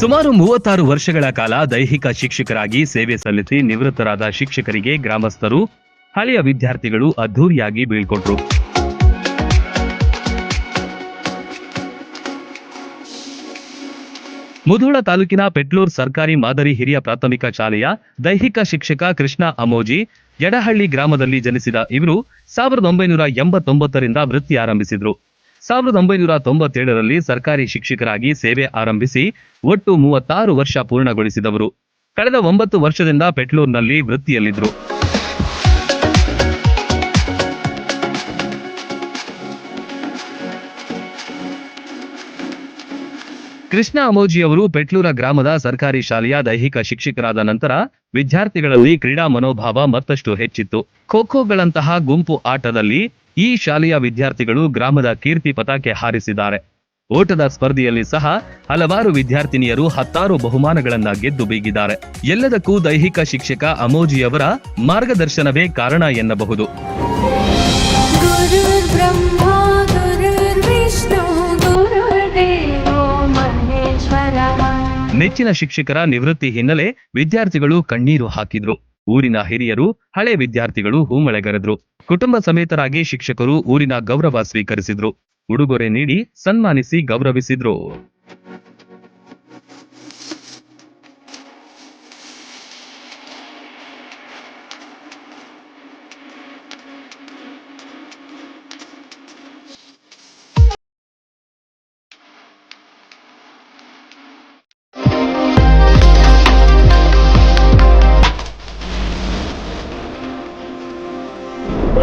ಸುಮಾರು ಮೂವತ್ತಾರು ವರ್ಷಗಳ ಕಾಲ ದೈಹಿಕ ಶಿಕ್ಷಕರಾಗಿ ಸೇವೆ ಸಲ್ಲಿಸಿ ನಿವೃತ್ತರಾದ ಶಿಕ್ಷಕರಿಗೆ ಗ್ರಾಮಸ್ಥರು, ಹಳೆಯ ವಿದ್ಯಾರ್ಥಿಗಳು ಅದ್ಧೂರಿಯಾಗಿ ಬೀಳ್ಕೊಟ್ರು ಮುಧೋಳ ತಾಲೂಕಿನ ಪೆಟ್ಲೂರ್ ಸರ್ಕಾರಿ ಮಾದರಿ ಹಿರಿಯ ಪ್ರಾಥಮಿಕ ಶಾಲೆಯ ದೈಹಿಕ ಶಿಕ್ಷಕ ಕೃಷ್ಣ ಅಮೋಜಿ, ಯಡಹಳ್ಳಿ ಗ್ರಾಮದಲ್ಲಿ ಜನಿಸಿದ ಇವರು ಸಾವಿರದ ಒಂಬೈನೂರ ಎಂಬತ್ತೊಂಬತ್ತರಿಂದ ವೃತ್ತಿ ಆರಂಭಿಸಿದ್ರು. ಸಾವಿರದ ಒಂಬೈನೂರ ತೊಂಬತ್ತೇಳರಲ್ಲಿ ಸರ್ಕಾರಿ ಶಿಕ್ಷಕರಾಗಿ ಸೇವೆ ಆರಂಭಿಸಿ ಒಟ್ಟು ಮೂವತ್ತಾರು ವರ್ಷ ಪೂರ್ಣಗೊಳಿಸಿದವರು. ಕಳೆದ ಒಂಬತ್ತು ವರ್ಷದಿಂದ ಪೆಟ್ಲೂರ್ನಲ್ಲಿ ವೃತ್ತಿಯಲ್ಲಿದ್ದರು. ಕೃಷ್ಣ ಅಮೋಜಿ ಅವರು ಪೆಟ್ಲೂರ ಗ್ರಾಮದ ಸರ್ಕಾರಿ ಶಾಲೆಯ ದೈಹಿಕ ಶಿಕ್ಷಕರಾದ ನಂತರ ವಿದ್ಯಾರ್ಥಿಗಳಲ್ಲಿ ಕ್ರೀಡಾ ಮನೋಭಾವ ಮತ್ತಷ್ಟು ಹೆಚ್ಚಿತ್ತು. ಖೋ ಖೋಗಳಂತಹ ಗುಂಪು ಆಟದಲ್ಲಿ ಈ ಶಾಲೆಯ ವಿದ್ಯಾರ್ಥಿಗಳು ಗ್ರಾಮದ ಕೀರ್ತಿ ಪತಾಕೆ ಹಾರಿಸಿದ್ದಾರೆ. ಓಟದ ಸ್ಪರ್ಧೆಯಲ್ಲಿ ಸಹ ಹಲವಾರು ವಿದ್ಯಾರ್ಥಿನಿಯರು ಹತ್ತಾರು ಬಹುಮಾನಗಳನ್ನ ಗೆದ್ದು ಬೀಗಿದ್ದಾರೆ. ಎಲ್ಲದಕ್ಕೂ ದೈಹಿಕ ಶಿಕ್ಷಕ ಅಮೋಜಿಯವರ ಮಾರ್ಗದರ್ಶನವೇ ಕಾರಣ ಎನ್ನಬಹುದು. ನೆಚ್ಚಿನ ಶಿಕ್ಷಕರ ನಿವೃತ್ತಿ ಹಿನ್ನೆಲೆ ವಿದ್ಯಾರ್ಥಿಗಳು ಕಣ್ಣೀರು ಹಾಕಿದ್ರು. ಊರಿನ ಹಿರಿಯರು, ಹಳೆ ವಿದ್ಯಾರ್ಥಿಗಳು ಹೂಮಳೆಗರೆದ್ರು. ಕುಟುಂಬ ಸಮೇತರಾಗಿ ಶಿಕ್ಷಕರು ಊರಿನ ಗೌರವ ಸ್ವೀಕರಿಸಿದ್ರು. ಉಡುಗೊರೆ ನೀಡಿ ಸನ್ಮಾನಿಸಿ ಗೌರವಿಸಿದ್ರು.